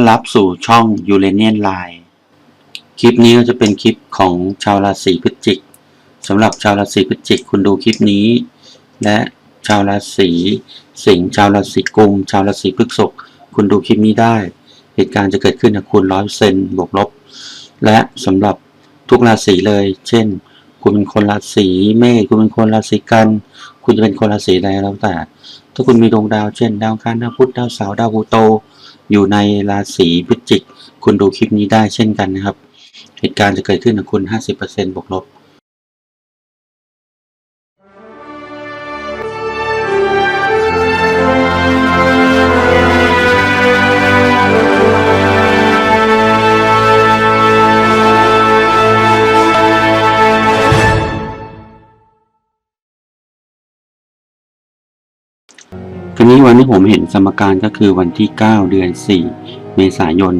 อนรับสู่ช่อง u r a n i a n Line คลิปนี้ก็จะเป็นคลิปของชาวราศีพฤศจิกสำหรับชาวราศีพฤศจิกคุณดูคลิปนี้ และชาวราศีสิงห์ชาวราศีกุมชาวราศีพฤษภคุณดูคลิปนี้ได้ เหตุการณ์จะเกิดขึ้นกับคุณร้อยเซนบวกลบ และสำหรับทุกราศีเลย เช่น คุณเป็นคนราศีเมษคุณเป็นคนราศีกัน คุณจะเป็นคนราศีใดแล้วแต่ ถ้าคุณมีดวงดาวเช่น ดาวอังคารดาวพุธดาวเสาร์ดาวพลูโต อยู่ในราศีพิจิก คุณดูคลิปนี้ได้เช่นกันนะครับ เหตุการณ์จะเกิดขึ้นกับคุณ 50%บวกลบ ทีนี้วันที่ผมเห็นสมการก็คือวันที่ 9 เดือน 4 เมษายน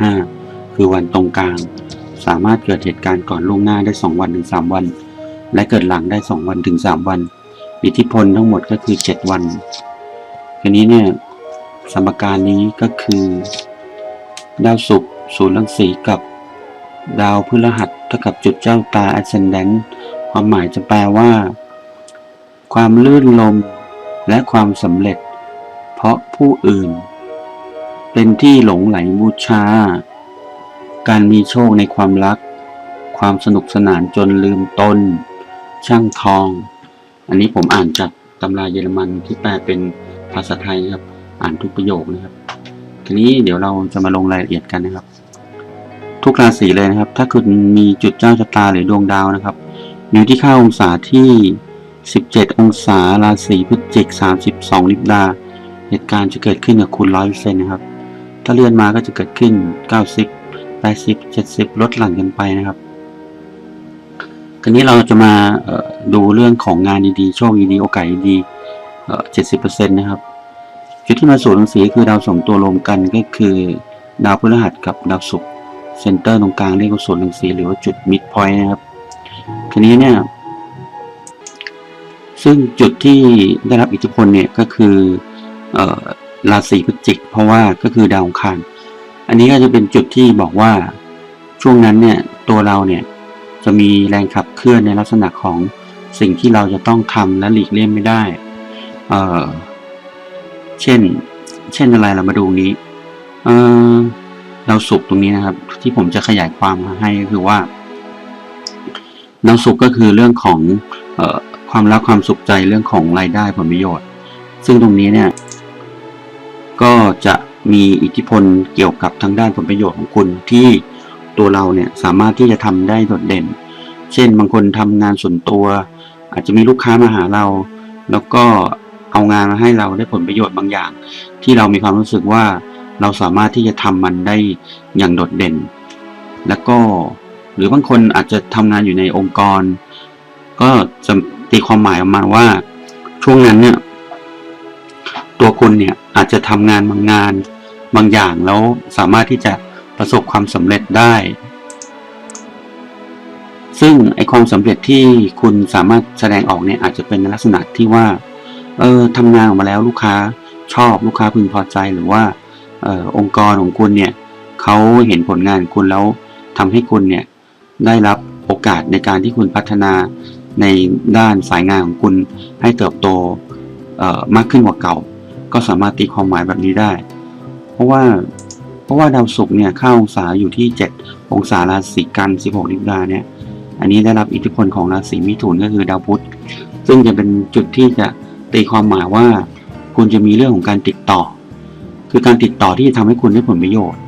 2565 คือวันตรงกลาง สามารถเกิดเหตุการณ์ก่อนล่วงหน้าได้ 2 วันถึง 3 วัน และเกิดหลังได้ 2 วันถึง 3 วัน อิทธิพลทั้งหมดก็คือ 7 วันทีนี้เนี่ยสมการนี้ก็คือดาวศุกร์ศูนย์รังสีกับ ดาวพฤหัสเท่ากับจุดเจ้าตา ascendant ความหมายจะแปลว่า ความลื่นลม และความสำเร็จ เพราะผู้อื่น เป็นที่หลงไหลบูชา การมีโชคในความรัก ความสนุกสนานจนลืมตนช่างทอง อันนี้ผมอ่านจากตำราเยอรมันที่แปลเป็นภาษาไทยนะครับ อ่านทุกประโยคนะครับ ทีนี้เดี๋ยวเราจะมาลงรายละเอียดกันนะครับ ทุกราศีเลยนะครับ ถ้าคุณมีจุดเจ้าชะตาหรือดวงดาวนะครับ อยู่ที่ค่าองศาที่ 17 องศาราศีพฤศจิก 32 ลิบดา เหตุการณ์จะเกิดขึ้นกับคุณ100%นะครับ ถ้าเลื่อนมาก็จะเกิดขึ้น 90 80 70 ลดหลั่นกันไปนะครับทีนี้เราจะมาดูเรื่องของงานดีๆ โชคดีๆ โอกาสดีๆเอ่อ70%นะครับ จุดที่มาสู่รังสีคือดาวสองตัวรวมกันก็คือดาวพฤหัสกับดาวศุกร์เซนเตอร์ตรงกลางเรียกว่าส่วนรังสีหรือว่าจุดมิดพอยต์นะครับ ทีนี้เนี่ย ซึ่งจุดที่ได้รับอิทธิพลเนี่ยก็คืออราศีพฤศจิก เพราะว่าก็คือดาวองคาร อันนี้ก็จะเป็นจุดที่บอกว่าช่วงนั้นเนี่ยตัวเราเนี่ยจะมีแรงขับเคลื่อนในลักษณะของสิ่งที่เราจะต้องทำและหลีกเลี่ยงไม่ได้ เออเช่น เช่นอะไรเรามาดูนี้ เอ่อดาวศุกร์ตรงนี้นะครับ ที่ผมจะขยายความมาให้ก็คือว่าดาวศุกร์ก็คือเรื่องของเออ ความรักความสุขใจเรื่องของรายได้ผลประโยชน์ ซึ่งตรงนี้เนี่ย ก็จะมีอิทธิพลเกี่ยวกับทางด้านผลประโยชน์ของคุณที่ตัวเราเนี่ยสามารถที่จะทำได้โดดเด่น เช่นบางคนทำงานส่วนตัว อาจจะมีลูกค้ามาหาเรา แล้วก็เอางานมาให้เราได้ผลประโยชน์บางอย่าง ที่เรามีความรู้สึกว่าเราสามารถที่จะทำมันได้อย่างโดดเด่น แล้วก็หรือบางคนอาจจะทำงานอยู่ในองค์กร ก็จะ ตีความหมายออกมาว่า ช่วงนั้นเนี่ย ตัวคุณเนี่ยอาจจะทำงานบางงานบางอย่างแล้วสามารถที่จะประสบความสำเร็จได้ ซึ่งไอความสำเร็จที่คุณสามารถแสดงออกเนี่ยอาจจะเป็นลักษณะที่ว่า เออทำงานออกมาแล้วลูกค้าชอบลูกค้าพึงพอใจหรือว่าออองค์กรของคุณเนี่ยเขาเห็นผลงานคุณแล้วทำให้คุณเนี่ยได้รับโอกาสในการที่คุณพัฒนา ในด้านสายงานของคุณให้เติบโตมากขึ้นกว่าเก่า ก็สามารถตีความหมายแบบนี้ได้ เพราะว่าเพราะว่าดาวศุกร์เนี่ยค่าองศาอยู่ที่ 7 องศาราศีกัน 16 ลิบดาเนี่ยอันนี้ได้รับอิทธิพลของราศีมิถุนก็คือดาวพุธซึ่งจะเป็นจุดที่จะตีความหมายว่า คุณจะมีเรื่องของการติดต่อ คือการติดต่อที่จะทำให้คุณได้ผลประโยชน์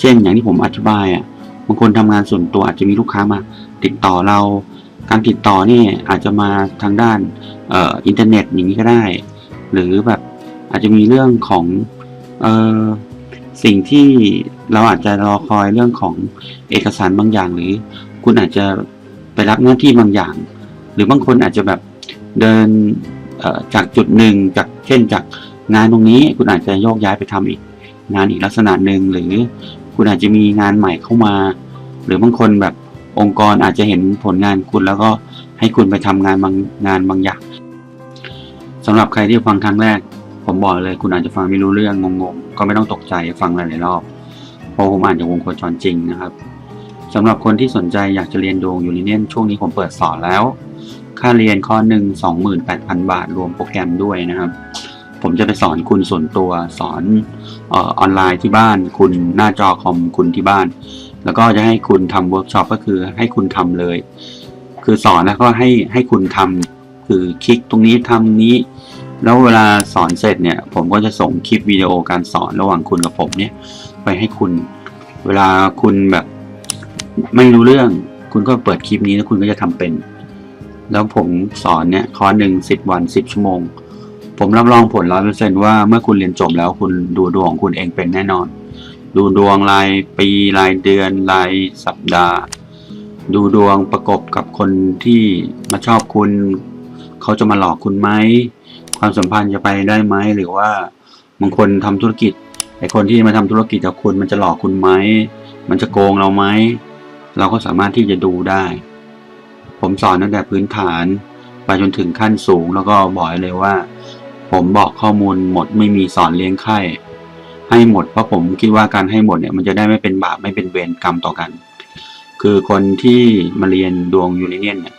เช่น อย่างที่ผมอธิบายอะบางคนทำงานส่วนตัวอาจจะมีลูกค้ามา ติดต่อเรา การติดต่อนี่อาจจะมาทางด้านเอ่ออินเทอร์เน็ตอย่างนี้ก็ได้ หรือแบบอาจจะมีเรื่องของเอ่อสิ่งที่เราอาจจะรอคอยเรื่องของเอกสารบางอย่าง หรือคุณอาจจะไปรับหน้าที่บางอย่าง หรือบางคนอาจจะแบบเดินจากจุดหนึ่งจากเช่นจากงานตรงนี้คุณอาจจะโยกย้ายไปทำอีกงานอีกลักษณะหนึ่งหรือคุณอาจจะมีงานใหม่เข้ามา หรือบางคนแบบ องค์กรอาจจะเห็นผลงานคุณแล้วก็ให้คุณไปทำงานบางงานบางอย่างสำหรับใครที่ฟังครั้งแรก ผมบอกเลยคุณอาจจะฟังไม่รู้เรื่องงงๆ ก็ไม่ต้องตกใจฟังหลายๆรอบเพราะผมอ่านจากวงโคจรจริงนะครับสำหรับคนที่สนใจอยากจะเรียนดวงยูริเนียนช่วงนี้ผมเปิดสอนแล้ว ค่าเรียนข้อหนึ่ง28,000 บาท รวมโปรแกรมด้วยนะครับ ผมจะไปสอนคุณส่วนตัวสอนออนไลน์ที่บ้าน คุณหน้าจอคอมคุณที่บ้าน แล้วก็จะให้คุณทำเวิร์กช็อปก็คือให้คุณทำเลย คือสอนแล้วก็ให้ให้คุณทำคือคลิกตรงนี้ทำนี้ แล้วเวลาสอนเสร็จเนี่ย ผมก็จะส่งคลิปวิดีโอการสอนระหว่างคุณกับผมเนี่ย ไปให้คุณ เวลาคุณแบบไม่รู้เรื่อง คุณก็เปิดคลิปนี้แล้วคุณก็จะทำเป็น แล้วผมสอนเนี่ยคอร์สหนึ่งสิบวันสิบชั่วโมง ผมรับรองผลร้อยเปอร์เซนว่าเมื่อคุณเรียนจบแล้วคุณดูดวงของคุณเองเป็นแน่นอน ดูดวงรายปีรายเดือนรายสัปดาห์ ดูดวงประกบกับคนที่มาชอบคุณ เขาจะมาหลอกคุณไหมความสัมพันธ์จะไปได้ไหมหรือว่าบางคนทำธุรกิจไอคนที่มาทำธุรกิจกับคุณมันจะหลอกคุณไหมมันจะโกงเราไหมเราก็สามารถที่จะดูได้ ผมสอนตั้งแต่พื้นฐานไปจนถึงขั้นสูงแล้วก็บอกเลยว่า ผมบอกข้อมูลหมดไม่มีสอนเลี้ยงไข่ ให้หมด เพราะผมคิดว่าการให้หมดเนี่ยมันจะได้ไม่เป็นบาปไม่เป็นเวรกรรมต่อกัน คือคนที่มาเรียนดวงยูเรเนียนเนี่ย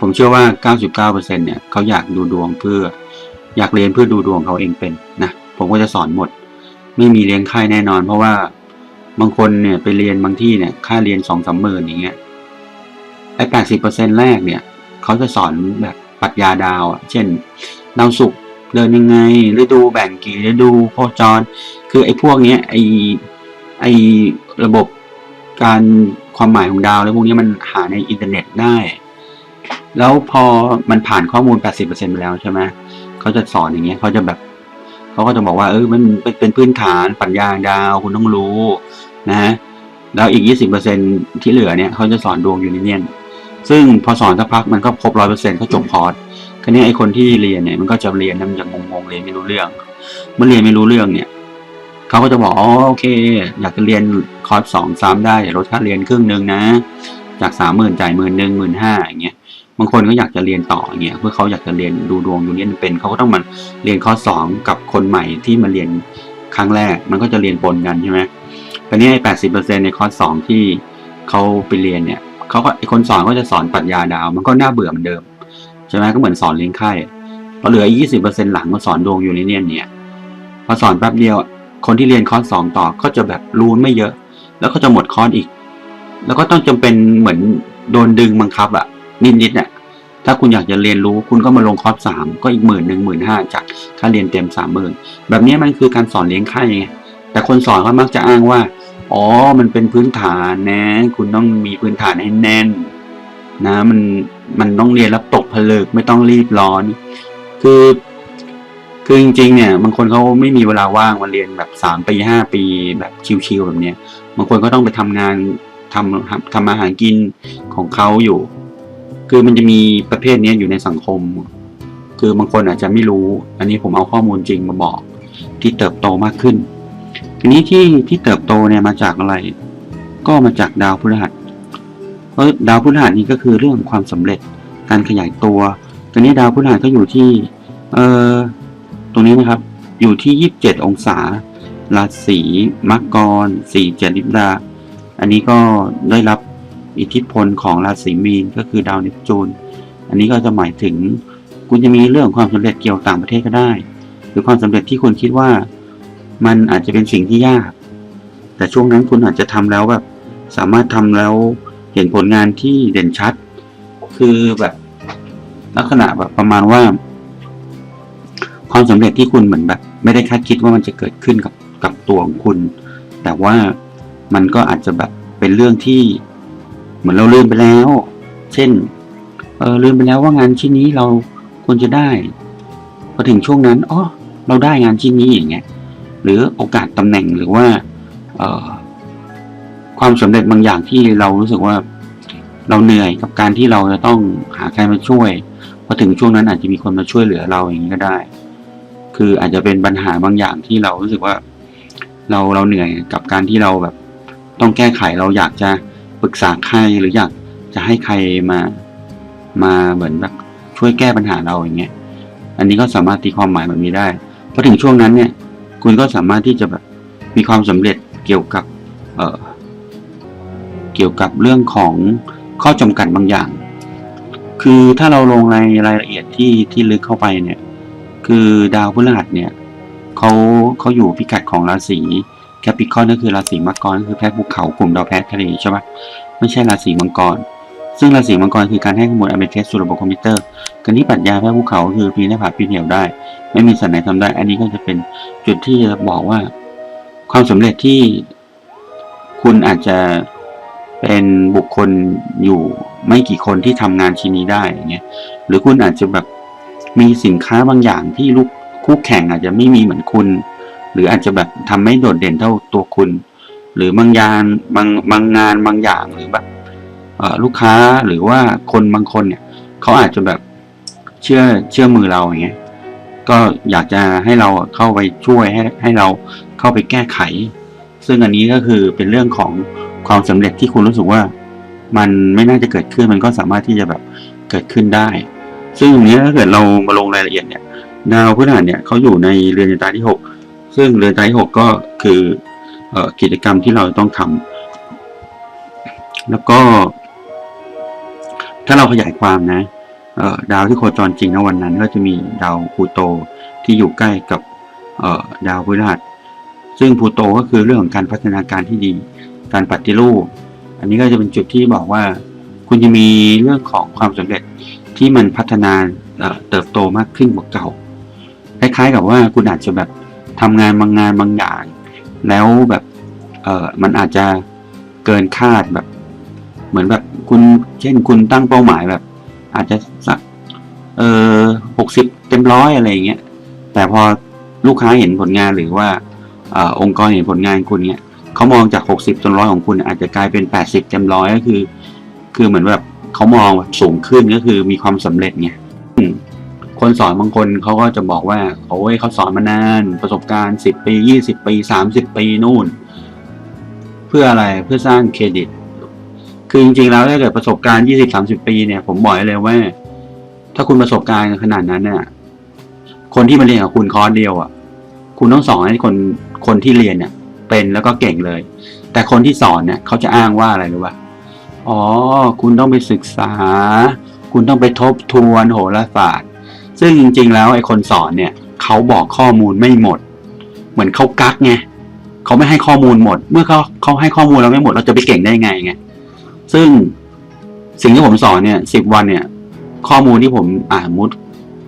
ผมเชื่อว่า 99%เนี่ยเขาอยากดูดวงเพื่ออยากเรียนเพื่อดูดวงเขาเองเป็นนะผมก็จะสอนหมด ไม่มีเลี้ยงค่ายแน่นอน เพราะว่าบางคนเนี่ยไปเรียนบางที่เนี่ยค่าเรียนสองสามหมื่นอย่างเงี้ยไอ้แปดสิบเปอร์เซ็นแรกเนี่ย เขาจะสอนแบบปรัชญาดาวอะ เช่น ดาวศุกร์ เดินยังไงฤดูแบ่งกี่ฤดูโคจร คือไอ้พวกเนี้ยไอ้ไอ้ระบบการความหมายของดาวแล้วพวกนี้มันหาในอินเทอร์เน็ตได้ แล้วพอมันผ่านข้อมูล 80%ไปแล้วใช่ไหมเขาจะสอนอย่างเงี้ยเขาจะแบบเขาก็จะบอกว่าเออมันเป็นพื้นฐานปรัชญาดาวคุณต้องรู้นะฮะแล้วอีก 20%ที่เหลือเนี่ยเขาจะสอนดวงยูนิเนียนซึ่งพอสอนสักพักมันก็ครบร้อยเปอร์เซ็นต์เขาจบคอร์ส คราวนี้ไอ้คนที่เรียนเนี่ยมันก็จะเรียนแล้วมันจะงงๆเรียนไม่รู้เรื่อง เมื่อเรียนไม่รู้เรื่องเนี่ยเขาก็จะบอกอ๋อโอเค อยากจะเรียนคอร์สสองซ้ำได้ลดค่าเรียนครึ่งหนึ่งนะ จากสามหมื่นจ่ายหมื่นหนึ่งหมื่นห้าอย่างเงี้ยบางคนก็อยากจะเรียนต่ออย่างเงี้ยเพื่อเขาอยากจะเรียนดูดวงอยูเนียนเป็นเขาก็ต้องมาเรียนคอร์สสองกับคนใหม่ที่มาเรียนครั้งแรกมันก็จะเรียนปนกันใช่ไหมตอนนี้ไอ้แปดสิบเปอร์เซ็นในคอร์สสองที่เขาไปเรียนเนี่ยเขาก็ไอ้คนสอนก็จะสอนปรัชญาดาว มันก็น่าเบื่อเหมือนเดิม ช่ไหมก็เหมือนสอนเลี้ยงไข่พอเหลือยี่สิบเปอร์เซ็นหลังมาสอนดวงยูเนียนเนี่ยพอสอนแป๊บเดียว คนที่เรียนคอร์สสองต่อก็จะแบบรู้ไม่เยอะ แล้วก็จะหมดคอร์สอีก แล้วก็ต้องจำเป็นเหมือนโดนดึงบังคับอะนิดๆเนี่ยถ้าคุณอยากจะเรียนรู้คุณก็มาลงคอร์สสามก็อีกหมื่นหนึ่งหมื่นห้าจากค่าเรียนเต็มสามหมื่นแบบนี้มันคือการสอนเลี้ยงค่ไงแต่คนสอนก็มักจะอ้างว่าอ๋อมันเป็นพื้นฐานนะ คุณต้องมีพื้นฐานให้แน่น นะมัน มันต้องเรียนแล้วตกผลึกไม่ต้องรีบร้อน คือคือจริงๆเนี่ยบางคนเขาไม่มีเวลาว่างมาเรียนแบบสามปีห้าปีแบบชิวๆแบบเนี้ยบางคนก็ต้องไปทำงานทำทำอาหารกินของเขาอยู่ คือมันจะมีประเภทนี้อยู่ในสังคม คือบางคนอาจจะไม่รู้ อันนี้ผมเอาข้อมูลจริงมาบอก ที่เติบโตมากขึ้นทีนี้ที่ที่เติบโตเนี่ยมาจากอะไร ก็มาจากดาวพฤหัส เพราะดาวพฤหัสนี่ก็คือเรื่องความสำเร็จการขยายตัวตอนนี้ดาวพฤหัสก็อยู่ที่เอ่อตรงนี้นะครับอยู่ที่ยี่สิบเจ็ดองศา ราศีมังกรสี่เจ็ดลิบดา อันนี้ก็ได้รับอิทธิพลของราศีมีนก็คือดาวเนปจูน อันนี้ก็จะหมายถึงคุณจะมีเรื่องความสำเร็จเกี่ยวกับต่างประเทศก็ได้ หรือความสำเร็จที่คุณคิดว่ามันอาจจะเป็นสิ่งที่ยาก แต่ช่วงนั้นคุณอาจจะทำแล้วแบบสามารถทำแล้ว เห็นผลงานที่เด่นชัด คือแบบลักษณะแบบประมาณว่า ความสำเร็จที่คุณเหมือนแบบ ไม่ได้คาดคิดว่ามันจะเกิดขึ้นกับกับตัวของคุณ แต่ว่ามันก็อาจจะแบบเป็นเรื่องที่เหมือนเราลืมไปแล้ว เช่น เออลืมไปแล้วว่างานชิ้นนี้เราควรจะได้พอถึงช่วงนั้นอ๋อเราได้งานชิ้นนี้อย่างเงี้ยหรือโอกาสตำแหน่งหรือว่า เออ ความสำเร็จบางอย่างที่เรารู้สึกว่าเราเหนื่อยกับการที่เราจะต้องหาใครมาช่วยพอถึงช่วงนั้นอาจจะมีคนมาช่วยเหลือเราอย่างนี้ก็ได้ คืออาจจะเป็นปัญหาบางอย่างที่เรารู้สึกว่า เราเราเหนื่อยกับการที่เราแบบต้องแก้ไขเราอยากจะปรึกษาใครหรืออยากจะให้ใครมามาเหมือนแบบช่วยแก้ปัญหาเราอย่างเงี้ย อันนี้ก็สามารถตีความหมายแบบนี้ได้พอถึงช่วงนั้นเนี่ย คุณก็สามารถที่จะแบบมีความสำเร็จเกี่ยวกับ เอ่อ เกี่ยวกับเรื่องของข้อจำกัดบางอย่าง คือถ้าเราลงในรายละเอียดที่ที่ลึกเข้าไปเนี่ย คือดาวพฤหัสเนี่ยเขาเขาอยู่พิกัดของราศีแคปิคอนก็คือราศีมังกรก็คือแพทภูเขากลุ่มดาวแพททะเลใช่ปะไม่ใช่ราศีมังกร ซึ่งราศีมังกรคือการให้ข้อมูลอเมเทสสู่ระบบคอมพิวเตอร์การที่ปรัชญาแพทภูเขาคือปีนหน้าผาปีนเหวได้ ไม่มีสัตว์ไหนทำได้ อันนี้ก็จะเป็นจุดที่จะบอกว่า ความสำเร็จที่คุณอาจจะ เป็นบุคคลอยู่ไม่กี่คนที่ทำงานชิ้นนี้ได้อย่างเงี้ยหรือคุณอาจจะแบบมีสินค้าบางอย่างที่ลูกคู่แข่งอาจจะไม่มีเหมือนคุณ หรืออาจจะแบบทำไม่โดดเด่นเท่าตัวคุณ หรือบางยานบางบางงานบางอย่างหรือแบบลูกค้าหรือว่าคนบางคนเนี่ยเขาอาจจะแบบเชื่อเชื่อมือเราอย่างเงี้ยก็อยากจะให้เราเข้าไปช่วยให้ให้เราเข้าไปแก้ไข ซึ่งอันนี้ก็คือเป็นเรื่องของ ความสำเร็จที่คุณรู้สึกว่ามันไม่น่าจะเกิดขึ้นมันก็สามารถที่จะแบบเกิดขึ้นได้ ซึ่งตรงนี้ถ้าเกิดเรามาลงรายละเอียดเนี่ยดาวพฤหัสเนี่ยเขาอยู่ในเรือนตาที่หกซึ่งเรือนตาที่หกก็คืออกิจกรรมที่เราต้องทำแล้วก็ ถ้าเราขยายความนะดาวที่โคจรจริงนะวันนั้น ก็จะมีดาวพูโตที่อยู่ใกล้กับดาวพฤหัสซึ่งพูโตก็คือเรื่องของการพัฒนาการที่ดี การปฏิรูป อันนี้ก็จะเป็นจุดที่บอกว่า คุณจะมีเรื่องของความสำเร็จที่มันพัฒนาเติบโตมากขึ้นกว่าเก่า คล้ายๆกับว่าคุณอาจจะแบบทำงานบางงานบางอย่าง แล้วแบบเออมันอาจจะเกินคาดแบบ เหมือนแบบคุณเช่นคุณตั้งเป้าหมายแบบ อาจจะสักเออหกสิบเต็มร้อยอะไรอย่างเงี้ยแต่พอลูกค้าเห็นผลงานหรือว่าออองค์กรเห็นผลงานคุณเนี่ย เขามองจากหกสิบจนร้อยของคุณอาจจะกลายเป็นแปดสิบเต็มร้อยก็คือ คือเหมือนแบบเขามองสูงขึ้นก็คือมีความสำเร็จไงคนสอนบางคนเขาก็จะบอกว่าโอ้ยเขาสอนมานานประสบการณ์สิบปียี่สิบปีสามสิบปีนู่น เพื่ออะไรเพื่อสร้างเครดิต คือจริงๆแล้วถ้าเกิดประสบการณ์ยี่สิบสามสิบปีเนี่ย ผมบอกเลยว่า ถ้าคุณประสบการณ์ขนาดนั้นเนี่ยคนที่มาเรียนกับคุณคอร์สเดียวอะ คุณต้องสอนให้คนคนที่เรียนเนี่ย เป็นแล้วก็เก่งเลย แต่คนที่สอนเนี่ยเขาจะอ้างว่าอะไรรู้ป่ะอ๋อ คุณต้องไปศึกษา คุณต้องไปทบทวนโหราศาสตร์ ซึ่งจริงๆแล้วไอ้คนสอนเนี่ยเขาบอกข้อมูลไม่หมด เหมือนเขากักไงเขาไม่ให้ข้อมูลหมด เมื่อเขาเขาให้ข้อมูลเราไม่หมดเราจะไปเก่งได้ไงไงซึ่งสิ่งที่ผมสอนเนี่ยสิบวันเนี่ย ข้อมูลที่ผมอ่านมุด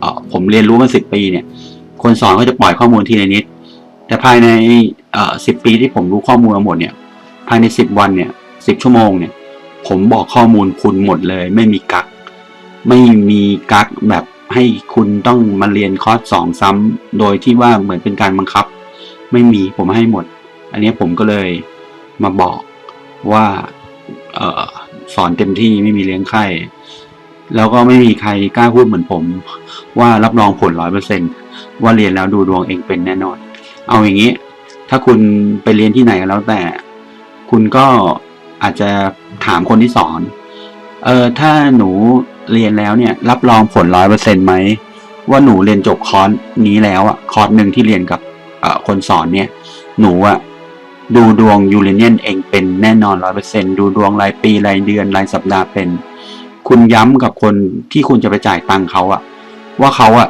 เออผมเรียนรู้มาสิบปีเนี่ย คนสอนก็จะปล่อยข้อมูลทีละนิด แต่ภายใน เอ่อสิบปีที่ผมรู้ข้อมูลมาหมดเนี่ย ภายในสิบวันเนี่ยสิบชั่วโมงเนี่ย ผมบอกข้อมูลคุณหมดเลย ไม่มีกัก ไม่มีกักแบบให้คุณต้องมาเรียนคอร์สสองซ้ำโดยที่ว่าเหมือนเป็นการบังคับ ไม่มีผมให้หมด อันนี้ผมก็เลยมาบอกว่าออสอนเต็มที่ไม่มีเลี้ยงไข้แล้วก็ไม่มีใครกล้าพูดเหมือนผม ว่ารับรองผลร้อยเปอร์เซ็นว่าเรียนแล้วดูดวงเองเป็นแน่นอน เอาอย่างนี้ ถ้าคุณไปเรียนที่ไหนก็แล้วแต่ คุณก็อาจจะถามคนที่สอน เออถ้าหนูเรียนแล้วเนี่ย รับรองผลร้อยเปอร์เซ็นต์ไหมว่าหนูเรียนจบคอร์สนี้แล้วอะคอร์สหนึ่งที่เรียนกับเอ่อคนสอนเนี่ย หนูอะดูดวงยูเรเนียนเองเป็นแน่นอนร้อยเปอร์เซ็นดูดวงรายปีรายเดือนรายสัปดาห์เป็น คุณย้ำกับคนที่คุณจะไปจ่ายตังค์เขาอะว่าเขาอะ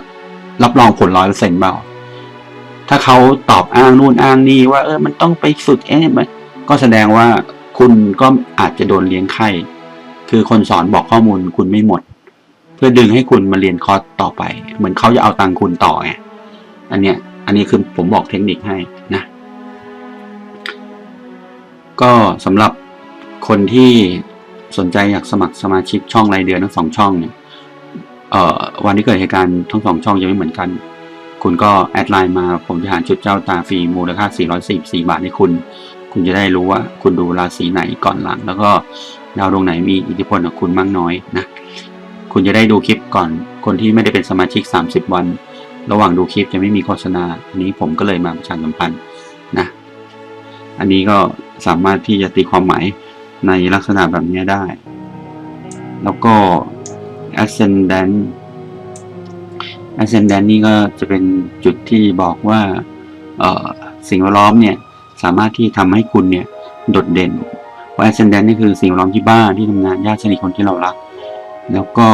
รับรองผลร้อยเปอร์เซ็นต์เปล่า ถ้าเขาตอบอ้างนู่นอ้างนี่ว่า เออมันต้องไปฝึกเอ๊ะมันก็แสดงว่าคุณก็อาจจะโดนเลี้ยงไข้ คือคนสอนบอกข้อมูลคุณไม่หมด เพื่อดึงให้คุณมาเรียนคอร์สต่อไป เหมือนเขาจะเอาตังค์คุณต่อไงอันเนี้ย อันนี้คือผมบอกเทคนิคให้นะ ก็สำหรับคนที่สนใจอยากสมัครสมาชิกช่องรายเดือนทั้งสองช่องเนี่ยวันที่เกิดเหตุการณ์ทั้งสองช่องยังไม่เหมือนกัน คุณก็แอดไลน์มาผมจะหาจุดเจ้าตาฟรีมูลค่า 444 บาทให้คุณ คุณจะได้รู้ว่าคุณดูราศีไหนก่อนหลัง แล้วก็ดาวดวงไหนมีอิทธิพลกับคุณมากน้อยนะคุณจะได้ดูคลิปก่อน คนที่ไม่ได้เป็นสมาชิก 30 วัน ระหว่างดูคลิปจะไม่มีโฆษณาอันนี้ผมก็เลยมาประชาสัมพันธ์นะอันนี้ก็สามารถที่จะตีความหมายในลักษณะแบบนี้ได้ แล้วก็ ascendant ascendant นี่ก็จะเป็นจุดที่บอกว่าสิ่งแวดล้อมเนี่ยสามารถที่ทำให้คุณเนี่ยโดดเด่นเพราะ ascendant นี่คือสิ่งแวดล้อมที่บ้านที่ทำงานญาติสนิทคนที่เรารัก แล้วก็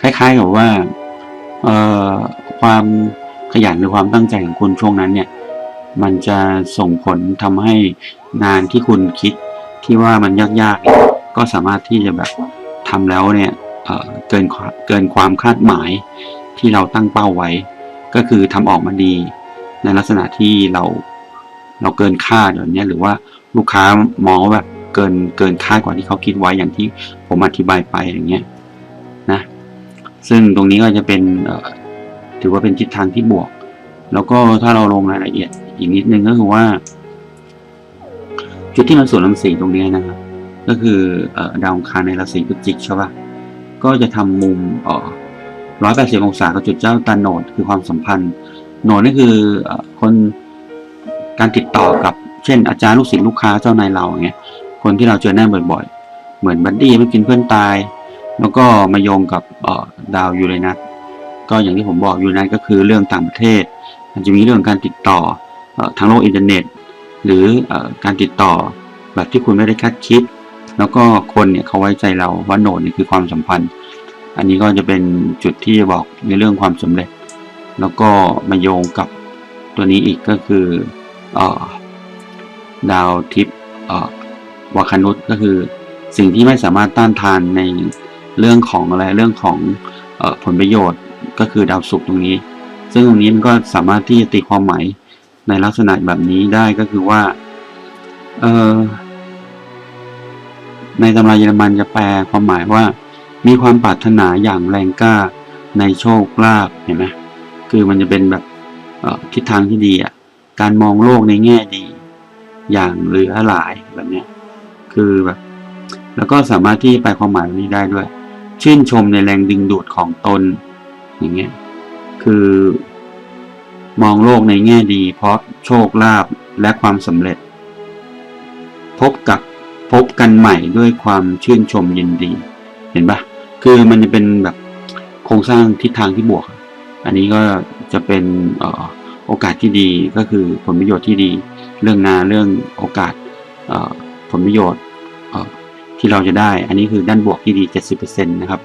คล้ายๆกับว่าความขยันหรือความตั้งใจของคุณช่วงนั้นเนี่ยมันจะส่งผลทำให้งานที่คุณคิดที่ว่ามันยากๆเนี่ยก็สามารถที่จะแบบทำแล้วเนี่ยเเกินเกินความคาดหมาย ที่เราตั้งเป้าไว้ ก็คือทำออกมาดี ในลักษณะที่เราเราเกินคาดแบบเนี้หรือว่าลูกค้ามองแบบเกินเกินคาดกว่าที่เขาคิดไว้อย่างที่ผมอธิบายไปอย่างเงี้ยนะซึ่งตรงนี้ก็จะเป็นถือว่าเป็นทิศทางที่บวก แล้วก็ถ้าเราลงรายละเอียดอีกนิดนึงก็คือว่า จุดที่มันสวนรังสีตรงนี้นะครับก็คืออดาวคารในราศีพฤศจิกใช่ปะก็จะทำมุมเอ่อร้อยแปดสิบองศากับจุดเจ้าตาโนดคือความสัมพันธ์ โนดนี่คือคนการติดต่อกับเช่น อาจารย์ลูกศิษย์ลูกค้าเจ้านายเราอย่างเงี้ยคนที่เราเจอหน้าบ่อยๆ เหมือนบัดดี้ไม่กินเพื่อนตาย แล้วก็มาโยงกับดาวยูเรนัสก็อย่างที่ผมบอกยูเรนัสก็คือเรื่องต่างประเทศ มันจะมีเรื่องการติดต่ออทางโลกอินเทอร์เน็ต หรืออการติดต่อแบบที่คุณไม่ได้คาดคิด แล้วก็คนเนี่ยเขาไว้ใจเราว่าโนดนี่คือความสัมพันธ์ อันนี้ก็จะเป็นจุดที่จะบอกในเรื่องความสำเร็จ แล้วก็มาโยงกับตัวนี้อีกก็คืออดาวทิพย์วาคานุสก็คือสิ่งที่ไม่สามารถต้านทานในเรื่องของอะไรเรื่องของอผลประโยชน์ก็คือดาวศุกร์ตรงนี้ ซึ่งตรงนี้มันก็สามารถที่จะตีความหมายในลักษณะแบบนี้ได้ก็คือว่าในตำราเยอรมันจะแปลความหมายว่า มีความปรารถนาอย่างแรงกล้าในโชคลาภเห็นไหมคือมันจะเป็นแบบทิศทางที่ดีอะการมองโลกในแง่ดี อย่างเหลือหลายแบบเนี้ยคือแบบแล้วก็สามารถที่ไปความหมายนี้ได้ด้วย ชื่นชมในแรงดึงดูดของตน อย่างเงี้ยคือ มองโลกในแง่ดี เพราะโชคลาภและความสำเร็จ พบกับพบกันใหม่ด้วยความชื่นชมยินดี เห็นปะ คือมันจะเป็นแบบโครงสร้างทิศทางที่บวก อันนี้ก็จะเป็นออโอกาสที่ดีก็คือผลประโยชน์ที่ดี เรื่องงานเรื่องโอกาสผลประโยชน์ที่เราจะได้ อันนี้คือด้านบวกที่ดี 70%นะครับ